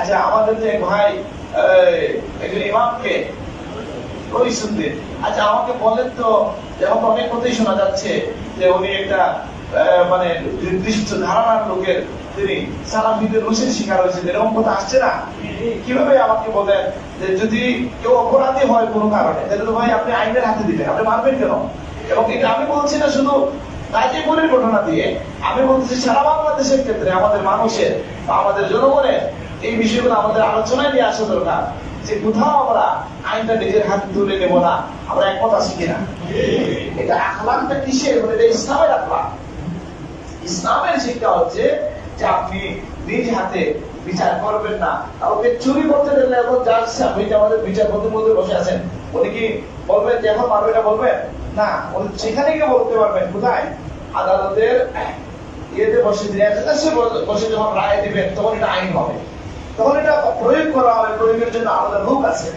আচ্ছা আমাদের যে ভাই একজন ইমামকে আচ্ছা আমাকে বলেন তো অনেক কথাই শোনা যাচ্ছে যে উনি একটা মানে নির্দিষ্ট ধারণার লোকের তিনি রুশের শিকার হয়েছেন। এরকম কথা আসছে না? কীভাবে আমাকে বলেন যে যদি কেউ অপরাধী হয় কোনো কারণে, তাহলে তো ভাই আপনি আইনের হাতে দিবেন, আপনি মারবেন কেন? এবং এটা আমি বলছি না শুধু গাজীপুরের ঘটনা দিয়ে, আমি বলতেছি সারা বাংলাদেশের ক্ষেত্রে আমাদের মানুষের আমাদের জনগণের এই বিষয়গুলো আমাদের আলোচনায় নিয়ে আসা দরকার যে কোথাও আমরা আইনটা নিজের হাতে তুলে নেব না, আমরা একমত আছি কিনা এটা আখলাকটা কিসের? মানে এটা ইসলামের আখলাক। ইসলামের শিক্ষা হচ্ছে যে আপনি নিজ হাতে বিচার করবেন না। কাউকে চুরি করতে দিলে এখন যাচ্ছে আপনি যে আমাদের বিচারপতির মধ্যে বসে আছেন, উনি কি বলবেন যে এখন মারবে না বলবেন? না, উনি সেখানে গিয়ে বলতে পারবেন, কোথায়? আদালতের ইয়েতে বসে দিয়ে বসে যখন রায় দিবেন, তখন এটা আইন হবে। এটা করা হয় প্রয়োগের জন্য আলাদা লোক আছে।